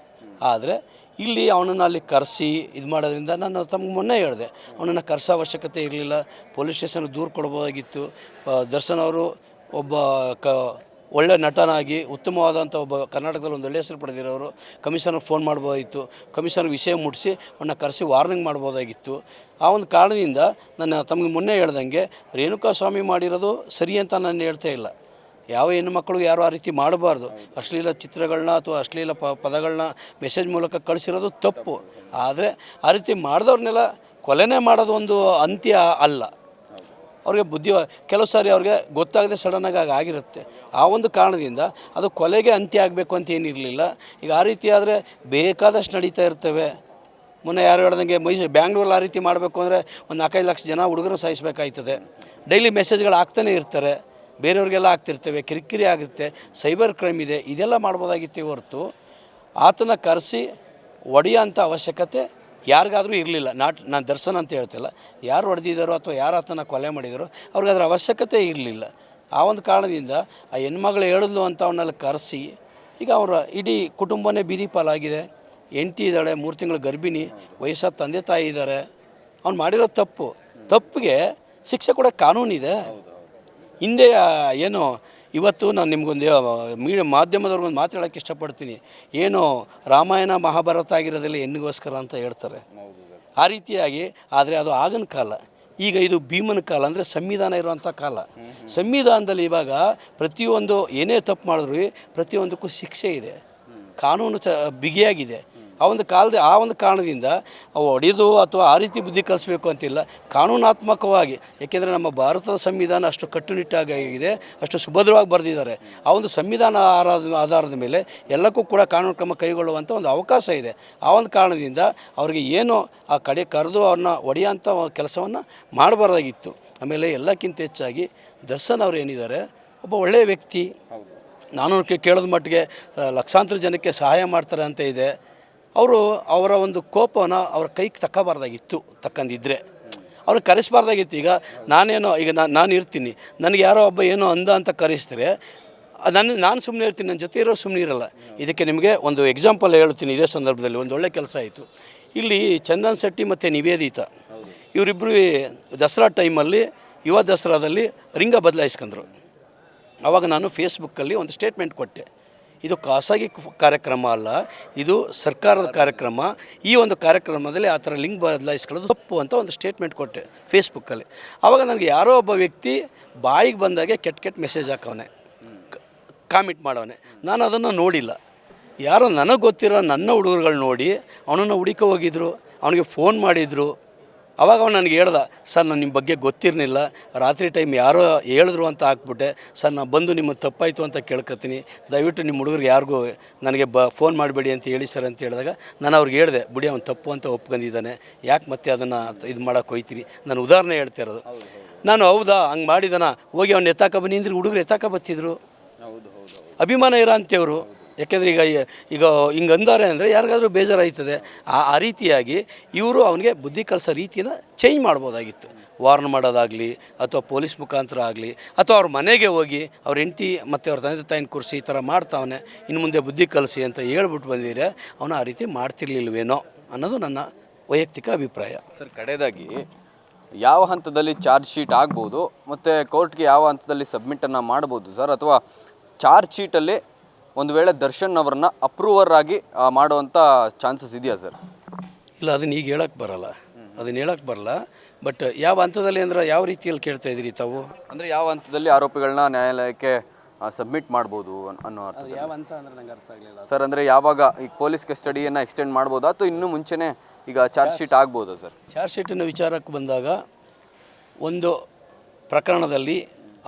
ಆದರೆ ಇಲ್ಲಿ ಅವನನ್ನು ಅಲ್ಲಿ ಕರೆಸಿ ಇದು ಮಾಡೋದ್ರಿಂದ ನಾನು ತಮ್ಗೆ ಮೊನ್ನೆ ಹೇಳಿದೆ, ಅವನನ್ನು ಕರೆಸೋ ಅವಶ್ಯಕತೆ ಇರಲಿಲ್ಲ. ಪೊಲೀಸ್ ಸ್ಟೇಷನ್ಗೆ ದೂರು ಕೊಡ್ಬೋದಾಗಿತ್ತು. ದರ್ಶನ್ ಅವರು ಒಬ್ಬ ಕ ಒಳ್ಳೆ ನಟನಾಗಿ ಉತ್ತಮವಾದಂಥ ಒಬ್ಬ ಕರ್ನಾಟಕದಲ್ಲಿ ಒಂದು ಒಳ್ಳೆ ಹೆಸರು ಪಡೆದಿರೋರು ಕಮಿಷನರ್ಗೆ ಫೋನ್ ಮಾಡ್ಬೋದಾಗಿತ್ತು, ಕಮಿಷನರ್ ವಿಷಯ ಮುಟ್ಟಿಸಿ ಅವನ್ನ ಕರೆಸಿ ವಾರ್ನಿಂಗ್ ಮಾಡ್ಬೋದಾಗಿತ್ತು. ಆ ಒಂದು ಕಾರಣದಿಂದ ನನ್ನ ತಮಗೆ ಮೊನ್ನೆ ಹೇಳ್ದಂಗೆ, ರೇಣುಕಾ ಸ್ವಾಮಿ ಮಾಡಿರೋದು ಸರಿ ಅಂತ ನಾನು ಹೇಳ್ತಾ ಇಲ್ಲ. ಯಾವ ಹೆಣ್ಣು ಮಕ್ಕಳು ಯಾರು ಆ ರೀತಿ ಮಾಡಬಾರ್ದು. ಅಶ್ಲೀಲ ಚಿತ್ರಗಳನ್ನ ಅಥವಾ ಅಶ್ಲೀಲ ಪ ಪದಗಳನ್ನ ಮೆಸೇಜ್ ಮೂಲಕ ಕಳಿಸಿರೋದು ತಪ್ಪು. ಆದರೆ ಆ ರೀತಿ ಮಾಡಿದವ್ರನ್ನೆಲ್ಲ ಕೊಲೆನೇ ಮಾಡೋದು ಒಂದು ಅಂತ್ಯ ಅಲ್ಲ. ಅವ್ರಿಗೆ ಬುದ್ಧಿ ಕೆಲವು ಸಾರಿ ಅವ್ರಿಗೆ ಗೊತ್ತಾಗದೆ ಸಡನ್ನಾಗಿ ಆಗ ಆಗಿರುತ್ತೆ. ಆ ಒಂದು ಕಾರಣದಿಂದ ಅದು ಕೊಲೆಗೆ ಅಂತ್ಯ ಆಗಬೇಕು ಅಂತ ಏನಿರಲಿಲ್ಲ. ಈಗ ಆ ರೀತಿ ಆದರೆ ಬೇಕಾದಷ್ಟು ನಡೀತಾ ಇರ್ತವೆ. ಮೊನ್ನೆ ಯಾರು ಹೇಳ್ದಂಗೆ ಮೈಸೂರು, ಬ್ಯಾಂಗ್ಳೂರಲ್ಲಿ ಆ ರೀತಿ ಮಾಡಬೇಕು ಅಂದರೆ ಒಂದು ನಾಲ್ಕೈದು ಲಕ್ಷ ಜನ ಹುಡುಗರು ಸಾಯಿಸಬೇಕಾಯ್ತದೆ. ಡೈಲಿ ಮೆಸೇಜ್ಗಳು ಆಗ್ತಾನೆ ಇರ್ತಾರೆ. ಬೇರೆಯವ್ರಿಗೆಲ್ಲ ಆಗ್ತಿರ್ತವೆ, ಕಿರಿಕಿರಿ ಆಗುತ್ತೆ ಸೈಬರ್ ಕ್ರೈಮ್ ಇದೆ, ಇದೆಲ್ಲ ಮಾಡ್ಬೋದಾಗಿತ್ತೆ ಹೊರತು ಆತನ ಕರೆಸಿ ಒಡೆಯೋಂಥ ಅವಶ್ಯಕತೆ ಯಾರಿಗಾದರೂ ಇರಲಿಲ್ಲ. ನಾಟ್, ನಾನು ದರ್ಶನ ಅಂತ ಹೇಳ್ತಿಲ್ಲ. ಯಾರು ಹೊಡೆದಿದ್ದಾರೋ ಅಥವಾ ಯಾರು ಆತನ ಕೊಲೆ ಮಾಡಿದಾರೋ ಅವ್ರಿಗೆ ಅದರ ಅವಶ್ಯಕತೆ ಇರಲಿಲ್ಲ. ಆ ಒಂದು ಕಾರಣದಿಂದ ಆ ಹೆಣ್ಮಗಳು ಹೇಳಿದ್ಲು ಅಂತ ಅವನ್ನೆಲ್ಲ ಕರೆಸಿ, ಈಗ ಅವರ ಇಡೀ ಕುಟುಂಬನೇ ಬೀದಿ ಪಾಲಾಗಿದೆ. ಹೆಂಡತಿ ಇದ್ದಾಳೆ, ಮೂರು ತಿಂಗಳು ಗರ್ಭಿಣಿ, ವಯಸ್ಸಾದ ತಂದೆ ತಾಯಿ ಇದ್ದಾರೆ ಅವ್ನು ಮಾಡಿರೋ ತಪ್ಪು. ತಪ್ಪಿಗೆ ಶಿಕ್ಷೆ ಕೂಡ ಕಾನೂನಿದೆ. ಹಿಂದೆ ಏನು ಇವತ್ತು ನಾನು ನಿಮಗೊಂದು ಮೀ, ಮಾಧ್ಯಮದವ್ರಿಗೊಂದು ಮಾತು ಹೇಳೋಕ್ಕೆ ಇಷ್ಟಪಡ್ತೀನಿ. ಏನು ರಾಮಾಯಣ ಮಹಾಭಾರತ ಆಗಿರೋದಿಲ್ಲ ಹೆಣ್ಣಿಗೋಸ್ಕರ ಅಂತ ಹೇಳ್ತಾರೆ. ಆ ರೀತಿಯಾಗಿ, ಆದರೆ ಅದು ಆಗಿನ ಕಾಲ. ಈಗ ಇದು ಭೀಮನ ಕಾಲ, ಅಂದರೆ ಸಂವಿಧಾನ ಇರುವಂಥ ಕಾಲ. ಸಂವಿಧಾನದಲ್ಲಿ ಇವಾಗ ಪ್ರತಿಯೊಂದು ಏನೇ ತಪ್ಪು ಮಾಡಿದ್ರು, ಪ್ರತಿಯೊಂದಕ್ಕೂ ಶಿಕ್ಷೆ ಇದೆ. ಕಾನೂನು ಚ, ಬಿಗಿಯಾಗಿದೆ. ಆ ಒಂದು ಕಾಲದ ಆ ಒಂದು ಕಾರಣದಿಂದ ಅವು ಅಥವಾ ಆ ರೀತಿ ಬುದ್ಧಿ ಕಲಿಸ್ಬೇಕು ಅಂತಿಲ್ಲ. ಕಾನೂನಾತ್ಮಕವಾಗಿ ಏಕೆಂದರೆ ನಮ್ಮ ಭಾರತದ ಸಂವಿಧಾನ ಅಷ್ಟು ಕಟ್ಟುನಿಟ್ಟಾಗಿದೆ ಅಷ್ಟು ಸುಭದ್ರವಾಗಿ ಬರೆದಿದ್ದಾರೆ. ಆ ಒಂದು ಸಂವಿಧಾನ ಆಧಾರದ ಆಧಾರದ ಮೇಲೆ ಎಲ್ಲಕ್ಕೂ ಕೂಡ ಕಾನೂನು ಕ್ರಮ ಕೈಗೊಳ್ಳುವಂಥ ಒಂದು ಅವಕಾಶ ಇದೆ. ಆ ಒಂದು ಕಾರಣದಿಂದ ಅವರಿಗೆ ಏನು ಆ ಕಡೆ ಕರೆದು ಅವ್ರನ್ನ ಹೊಡೆಯೋಂಥ ಕೆಲಸವನ್ನು ಮಾಡಬಾರ್ದಾಗಿತ್ತು. ಆಮೇಲೆ ಎಲ್ಲಕ್ಕಿಂತ ಹೆಚ್ಚಾಗಿ ದರ್ಶನ್ ಅವರು ಏನಿದ್ದಾರೆ ಒಬ್ಬ ಒಳ್ಳೆಯ ವ್ಯಕ್ತಿ. ನಾನು ಕೇಳೋದ ಮಟ್ಟಿಗೆ ಲಕ್ಷಾಂತರ ಜನಕ್ಕೆ ಸಹಾಯ ಮಾಡ್ತಾರೆ ಅಂತ ಇದೆ. ಅವರು ಅವರ ಒಂದು ಕೋಪನ ಅವ್ರ ಕೈಗೆ ತಕ್ಕಬಾರ್ದಾಗಿತ್ತು, ತಕ್ಕಂದಿದ್ರೆ. ಅವ್ರಿಗೆ ಕರೆಸ್ಬಾರ್ದಾಗಿತ್ತು. ಈಗ ನಾನೇನೋ, ಈಗ ನಾನು ನಾನು ಇರ್ತೀನಿ. ನನಗೆ ಯಾರೋ ಒಬ್ಬ ಏನೋ ಅಂದ ಅಂತ ಕರೆಸಿದ್ರೆ ನನ್ನ ನಾನು ಸುಮ್ಮನೆ ಇರ್ತೀನಿ ನನ್ನ ಜೊತೆ ಇರೋ ಸುಮ್ಮನೆ ಇರಲ್ಲ. ಇದಕ್ಕೆ ನಿಮಗೆ ಒಂದು ಎಕ್ಸಾಂಪಲ್ ಹೇಳ್ತೀನಿ ಇದೇ ಸಂದರ್ಭದಲ್ಲಿ. ಒಂದು ಒಳ್ಳೆ ಕೆಲಸ ಆಯಿತು. ಇಲ್ಲಿ ಚಂದನ್ ಶೆಟ್ಟಿ ಮತ್ತು ನಿವೇದಿತ. ಇವರಿಬ್ಬರು ದಸರಾ ಟೈಮಲ್ಲಿ, ಯುವ ದಸರಾದಲ್ಲಿ ರಿಂಗ ಬದಲಾಯಿಸ್ಕೊಂಡ್ರು. ಆವಾಗ ನಾನು ಫೇಸ್ಬುಕ್ಕಲ್ಲಿ ಒಂದು ಸ್ಟೇಟ್ಮೆಂಟ್ ಕೊಟ್ಟೆ. ಇದು ಖಾಸಗಿ ಕಾರ್ಯಕ್ರಮ ಅಲ್ಲ, ಇದು ಸರ್ಕಾರದ ಕಾರ್ಯಕ್ರಮ. ಈ ಒಂದು ಕಾರ್ಯಕ್ರಮದಲ್ಲಿ ಆ ಥರ ಲಿಂಕ್ ಬದಲಾಯಿಸ್ಕೊಳ್ಳೋದು ತಪ್ಪು ಅಂತ ಒಂದು ಸ್ಟೇಟ್ಮೆಂಟ್ ಕೊಟ್ಟೆ ಫೇಸ್ಬುಕ್ಕಲ್ಲಿ ಆವಾಗ ನನಗೆ ಯಾರೋ ಒಬ್ಬ ವ್ಯಕ್ತಿ ಬಾಯಿಗೆ ಬಂದಾಗೆ ಕೆಟ್ಟ ಕೆಟ್ಟ ಮೆಸೇಜ್ ಹಾಕವನೆ ಕಾಮೆಂಟ್ ಮಾಡವನೆ. ನಾನು ಅದನ್ನು ನೋಡಿಲ್ಲ. ಯಾರೋ ನನಗೆ ಗೊತ್ತಿರೋ ನನ್ನ ಹುಡುಗರುಗಳು ನೋಡಿ, ಅವನನ್ನು ಹುಡುಕ ಹೋಗಿದ್ರು, ಅವನಿಗೆ ಫೋನ್ ಮಾಡಿದರು ಅವಾಗ ಅವನು ನನಗೆ ಹೇಳ್ದ ಸರ್ ನಾನು ನಿಮ್ಮ ಬಗ್ಗೆ ಗೊತ್ತಿರಲಿಲ್ಲ. ರಾತ್ರಿ ಟೈಮ್ ಯಾರೋ ಹೇಳಿದ್ರು ಅಂತ ಹಾಕ್ಬಿಟ್ಟೆ ಸರ್ ನಾನು ಬಂದು ನಿಮ್ಮ ತಪ್ಪಾಯಿತು ಅಂತ ಕೇಳ್ಕೊತೀನಿ ದಯವಿಟ್ಟು ನಿಮ್ಮ ಹುಡುಗರಿಗೆ ಯಾರಿಗೂ ನನಗೆ ಬ ಫೋನ್ ಮಾಡಬೇಡಿ ಅಂತ ಹೇಳಿ ಸರ್ ಅಂತ ಹೇಳಿದಾಗ ನಾನು ಅವ್ರಿಗೆ ಹೇಳಿದೆ ಬಿಡಿ ಅವ್ನು ತಪ್ಪು ಅಂತ ಒಪ್ಕೊಂಡಿದ್ದಾನೆ. ಯಾಕೆ ಮತ್ತೆ ಅದನ್ನು ಇದು ಮಾಡೋಕೆ ಹೋಯ್ತೀರಿ? ನಾನು ಉದಾಹರಣೆ ಹೇಳ್ತಾ ಇರೋದು. ನಾನು ಹೌದಾ ಹಂಗೆ ಮಾಡಿದಾನ. ಹೋಗಿ ಅವ್ನು ಎತ್ತಾಕ ಬನ್ನಿ. ಅಂದ್ರೆ ಹುಡುಗರು ಎತ್ತಾಕ ಬತ್ತಿದ್ರು. ಅಭಿಮಾನ ಇರೋ ಅಂಥವ್ರು ಯಾಕೆಂದರೆ ಈಗ ಈಗ ಹಿಂಗೆ ಅಂದಾರೆ ಅಂದರೆ ಯಾರಿಗಾದರೂ ಬೇಜಾರಾಯ್ತದೆ. ಆ ಆ ರೀತಿಯಾಗಿ ಇವರು ಅವನಿಗೆ ಬುದ್ಧಿ ಕಲಿಸೋ ರೀತಿನ ಚೇಂಜ್ ಮಾಡ್ಬೋದಾಗಿತ್ತು. ವಾರ್ನ್ ಮಾಡೋದಾಗಲಿ, ಅಥವಾ ಪೊಲೀಸ್ ಮುಖಾಂತರ ಆಗಲಿ, ಅಥವಾ ಅವ್ರ ಮನೆಗೆ ಹೋಗಿ ಅವ್ರ ಹೆಂಡತಿ ಮತ್ತು ಅವ್ರ ತಂದೆ ತಾಯಿನ ಕೂರಿಸಿ ಈ ಥರ ಮಾಡ್ತಾವನೆ ಇನ್ನು ಮುಂದೆ ಬುದ್ಧಿ ಕಲಿಸಿ ಅಂತ ಹೇಳ್ಬಿಟ್ಟು ಬಂದಿದ್ರೆ ಅವನು ಆ ರೀತಿ ಮಾಡ್ತಿರ್ಲಿಲ್ವೇನೋ ಅನ್ನೋದು ನನ್ನ ವೈಯಕ್ತಿಕ ಅಭಿಪ್ರಾಯ. ಸರ್ ಕಡೆಯದಾಗಿ ಯಾವ ಹಂತದಲ್ಲಿ ಚಾರ್ಜ್ ಶೀಟ್ ಆಗ್ಬೋದು, ಮತ್ತು ಕೋರ್ಟ್ಗೆ ಯಾವ ಹಂತದಲ್ಲಿ ಸಬ್ಮಿಟನ್ನು ಮಾಡ್ಬೋದು ಸರ್? ಅಥವಾ ಚಾರ್ಜ್ ಶೀಟಲ್ಲಿ ಒಂದು ವೇಳೆ ದರ್ಶನ್ ಅವರನ್ನು ಅಪ್ರೂವರ್ ಆಗಿ ಮಾಡುವಂಥ ಚಾನ್ಸಸ್ ಇದೆಯಾ ಸರ್ ಇಲ್ಲ ಅದನ್ನ ಈಗ ಹೇಳಕ್ಕೆ ಬರಲ್ಲ. ಅದನ್ನ ಹೇಳಕ್ಕೆ ಬರಲ್ಲ. ಬಟ್ ಯಾವ ಹಂತದಲ್ಲಿ ಅಂದ್ರೆ ಯಾವ ರೀತಿಯಲ್ಲಿ ಕೇಳ್ತಾ ಇದ್ದೀರಿ ತಾವು? ಅಂದರೆ ಯಾವ ಹಂತದಲ್ಲಿ ಆರೋಪಿಗಳನ್ನ ನ್ಯಾಯಾಲಯಕ್ಕೆ ಸಬ್ಮಿಟ್ ಮಾಡ್ಬೋದು ಅನ್- ಅನ್ನೋ ಅರ್ಥ ಯಾವ ಹಂತ ಅಂದ್ರೆ ನಂಗೆ ಅರ್ಥ ಆಗಲಿಲ್ಲ. ಸರ್ ಅಂದರೆ ಯಾವಾಗ ಈಗ ಪೊಲೀಸ್ ಕಸ್ಟಡಿಯನ್ನು ಎಕ್ಸ್ಟೆಂಡ್ ಮಾಡ್ಬೋದಾ ಅಥವಾ ಇನ್ನೂ ಮುಂಚೆನೇ ಈಗ ಚಾರ್ಜ್ ಶೀಟ್ ಆಗ್ಬೋದಾ ಸರ್ ಚಾರ್ಜ್ ಶೀಟಿನ ವಿಚಾರಕ್ಕೆ ಬಂದಾಗ ಒಂದು ಪ್ರಕರಣದಲ್ಲಿ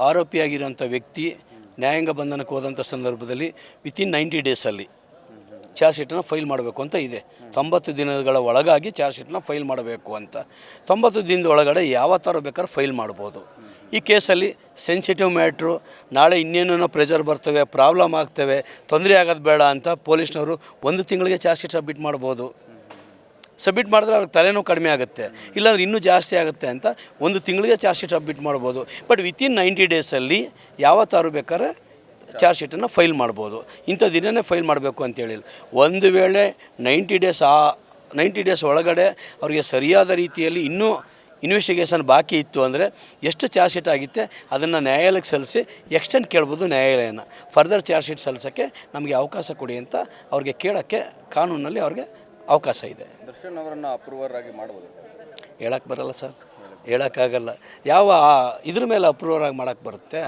ಆರೋಪಿಯಾಗಿರುವಂಥ ವ್ಯಕ್ತಿ ನ್ಯಾಯಾಂಗ ಬಂಧನಕ್ಕೆ ಹೋದಂಥ ಸಂದರ್ಭದಲ್ಲಿ ವಿತಿನ್ ನೈಂಟಿ ಡೇಸಲ್ಲಿ ಚಾರ್ಜ್ ಶೀಟನ್ನು ಫೈಲ್ ಮಾಡಬೇಕು ಅಂತ ಇದೆ. ತೊಂಬತ್ತು ದಿನಗಳ ಒಳಗಾಗಿ ಚಾರ್ಜ್ ಶೀಟನ್ನ ಫೈಲ್ ಮಾಡಬೇಕು ಅಂತ. ತೊಂಬತ್ತು ದಿನದ ಒಳಗಡೆ ಯಾವ ಥರ ಬೇಕಾದ್ರೆ ಫೈಲ್ ಮಾಡ್ಬೋದು. ಈ ಕೇಸಲ್ಲಿ ಸೆನ್ಸಿಟಿವ್ ಮ್ಯಾಟ್ರು ನಾಳೆ ಇನ್ನೇನೇನೋ ಪ್ರೆಜರ್ ಬರ್ತವೆ ಪ್ರಾಬ್ಲಮ್ ಆಗ್ತವೆ, ತೊಂದರೆ ಆಗೋದು ಬೇಡ ಅಂತ ಪೊಲೀಸ್ನವರು ಒಂದು ತಿಂಗಳಿಗೆ ಚಾರ್ಜ್ ಶೀಟ್ ಸಬ್ಮಿಟ್ ಮಾಡ್ಬೋದು. ಸಬ್ಮಿಟ್ ಮಾಡಿದ್ರೆ ಅವ್ರಿಗೆ ತಲೆನೋವು ಕಡಿಮೆ ಆಗುತ್ತೆ. ಇಲ್ಲಾಂದ್ರೆ ಇನ್ನೂ ಜಾಸ್ತಿ ಆಗುತ್ತೆ ಅಂತ ಒಂದು ತಿಂಗಳಿಗೆ ಚಾರ್ಜ್ ಶೀಟ್ ಸಬ್ಮಿಟ್ ಮಾಡ್ಬೋದು. ಬಟ್ ವಿತಿನ್ ನೈಂಟಿ ಡೇಸಲ್ಲಿ ಯಾವ ತಾರು ಬೇಕಾದ್ರೆ ಚಾರ್ಜ್ ಶೀಟನ್ನು ಫೈಲ್ ಮಾಡ್ಬೋದು. ಇಂಥ ದಿನನೇ ಫೈಲ್ ಮಾಡಬೇಕು ಅಂತೇಳಿ ಒಂದು ವೇಳೆ ನೈಂಟಿ ಡೇಸ್ ಆ ನೈಂಟಿ ಡೇಸ್ ಒಳಗಡೆ ಅವರಿಗೆ ಸರಿಯಾದ ರೀತಿಯಲ್ಲಿ ಇನ್ನೂ ಇನ್ವೆಸ್ಟಿಗೇಷನ್ ಬಾಕಿ ಇತ್ತು ಅಂದರೆ ಎಷ್ಟು ಚಾರ್ಜ್ ಶೀಟ್ ಆಗಿತ್ತೆ ಅದನ್ನು ನ್ಯಾಯಾಲಯಕ್ಕೆ ಸಲ್ಲಿಸಿ ಎಕ್ಸ್ಟೆಂಡ್ ಕೇಳ್ಬೋದು ನ್ಯಾಯಾಲಯನ. ಫರ್ದರ್ ಚಾರ್ಜ್ ಶೀಟ್ ಸಲ್ಲಿಸೋಕ್ಕೆ ನಮಗೆ ಅವಕಾಶ ಕೊಡಿ ಅಂತ ಅವ್ರಿಗೆ ಕೇಳೋಕ್ಕೆ ಕಾನೂನಲ್ಲಿ ಅವ್ರಿಗೆ ಅವಕಾಶ ಇದೆ. ದರ್ಶನ್ ಅವರನ್ನು ಅಪ್ರೂವರ್ ಆಗಿ ಮಾಡ್ಬೋದು ಹೇಳಕ್ಕೆ ಬರಲ್ಲ ಸರ್. ಹೇಳೋಕ್ಕಾಗಲ್ಲ ಯಾವ ಇದ್ರ ಮೇಲೆ ಅಪ್ರೂವರ್ ಆಗಿ ಮಾಡೋಕ್ಕೆ ಬರುತ್ತೆ.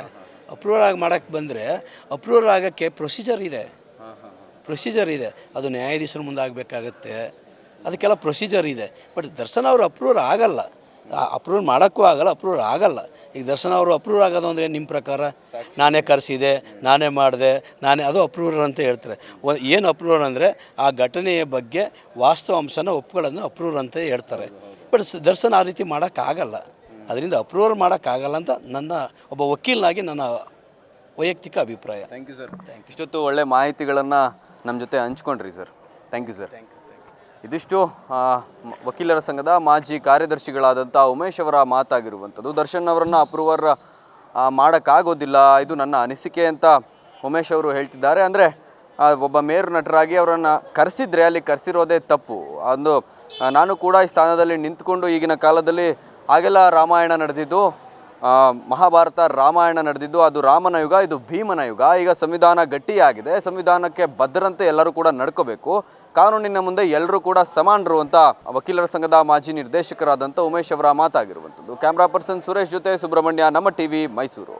ಅಪ್ರೂವರ್ ಆಗಿ ಮಾಡೋಕ್ಕೆ ಬಂದರೆ ಅಪ್ರೂವರ್ ಆಗೋಕ್ಕೆ ಪ್ರೊಸೀಜರ್ ಇದೆ. ಪ್ರೊಸೀಜರ್ ಇದೆ. ಅದು ನ್ಯಾಯಾಧೀಶರ ಮುಂದೆ ಆಗಬೇಕಾಗತ್ತೆ. ಅದಕ್ಕೆಲ್ಲ ಪ್ರೊಸೀಜರ್ ಇದೆ. ಬಟ್ ದರ್ಶನ್ ಅವರು ಅಪ್ರೂವರ್ ಆಗಲ್ಲ. ಅಪ್ರೂವಲ್ ಮಾಡೋಕ್ಕೂ ಆಗಲ್ಲ ಅಪ್ರೂವ್ ಆಗಲ್ಲ. ಈಗ ದರ್ಶನ ಅವರು ಅಪ್ರೂವ್ ಆಗೋದು ಅಂದರೆ ನಿಮ್ಮ ಪ್ರಕಾರ? ನಾನೇ ಕರೆಸಿದೆ ನಾನೇ ಮಾಡಿದೆ ನಾನೇ ಅದು ಅಪ್ರೂವರ್ ಅಂತ ಹೇಳ್ತಾರೆ. ಏನು ಅಪ್ರೂವರ್ ಅಂದರೆ ಆ ಘಟನೆಯ ಬಗ್ಗೆ ವಾಸ್ತವ ಅಂಶನ ಒಪ್ಕೊಳ್ಳೋದನ್ನ ಅಪ್ರೂವರ್ ಅಂತ ಹೇಳ್ತಾರೆ. ಬಟ್ ದರ್ಶನ ಆ ರೀತಿ ಮಾಡೋಕ್ಕಾಗಲ್ಲ ಅದರಿಂದ ಅಪ್ರೂವರ್ ಮಾಡೋಕ್ಕಾಗಲ್ಲ ಅಂತ ನನ್ನ ಒಬ್ಬ ವಕೀಲನಾಗಿ ನನ್ನ ವೈಯಕ್ತಿಕ ಅಭಿಪ್ರಾಯ. ಥ್ಯಾಂಕ್ ಯು ಸರ್ ಥ್ಯಾಂಕ್ ಇಷ್ಟೊತ್ತು ಒಳ್ಳೆ ಮಾಹಿತಿಗಳನ್ನು ನಮ್ಮ ಜೊತೆ ಹಂಚ್ಕೊಂಡ್ರಿ ಸರ್ ಥ್ಯಾಂಕ್ ಯು ಸರ್ ಇದಿಷ್ಟು ವಕೀಲರ ಸಂಘದ ಮಾಜಿ ಕಾರ್ಯದರ್ಶಿಗಳಾದಂಥ ಉಮೇಶ್ ಅವರ ಮಾತಾಗಿರುವಂಥದ್ದು. ದರ್ಶನ್ ಅವರನ್ನು ಅಪ್ರೂವರ್ ಮಾಡೋಕ್ಕಾಗೋದಿಲ್ಲ, ಇದು ನನ್ನ ಅನಿಸಿಕೆ ಅಂತ ಉಮೇಶ್ ಅವರು ಹೇಳ್ತಿದ್ದಾರೆ. ಅಂದರೆ ಒಬ್ಬ ಮೇರು ನಟರಾಗಿ ಅವರನ್ನು ಕರೆಸಿದ್ರೆ ಅಲ್ಲಿ ಕರೆಸಿರೋದೇ ತಪ್ಪು. ಅಂದು ನಾನು ಕೂಡ ಈ ಸ್ಥಾನದಲ್ಲಿ ನಿಂತ್ಕೊಂಡು ಈಗಿನ ಕಾಲದಲ್ಲಿ ಆಗೆಲ್ಲ ರಾಮಾಯಣ ನಡೆದಿದ್ದು ಮಹಾಭಾರತ ರಾಮಾಯಣ ನಡೆದಿದ್ದು, ಅದು ರಾಮನ ಯುಗ, ಇದು ಭೀಮನ ಯುಗ. ಈಗ ಸಂವಿಧಾನ ಗಟ್ಟಿಯಾಗಿದೆ. ಸಂವಿಧಾನಕ್ಕೆ ಭದ್ರಂತೆ ಎಲ್ಲರೂ ಕೂಡ ನಡ್ಕೋಬೇಕು. ಕಾನೂನಿನ ಮುಂದೆ ಎಲ್ಲರೂ ಕೂಡ ಸಮಾನರು ಅಂತ ವಕೀಲರ ಸಂಘದ ಮಾಜಿ ನಿರ್ದೇಶಕರಾದಂಥ ಉಮೇಶ್ ಅವರ ಮಾತಾಗಿರುವಂಥದ್ದು. ಕ್ಯಾಮ್ರಾ ಪರ್ಸನ್ ಸುರೇಶ್ ಜೊತೆ ಸುಬ್ರಹ್ಮಣ್ಯ, ನಮ್ಮ ಟಿವಿ ಮೈಸೂರು.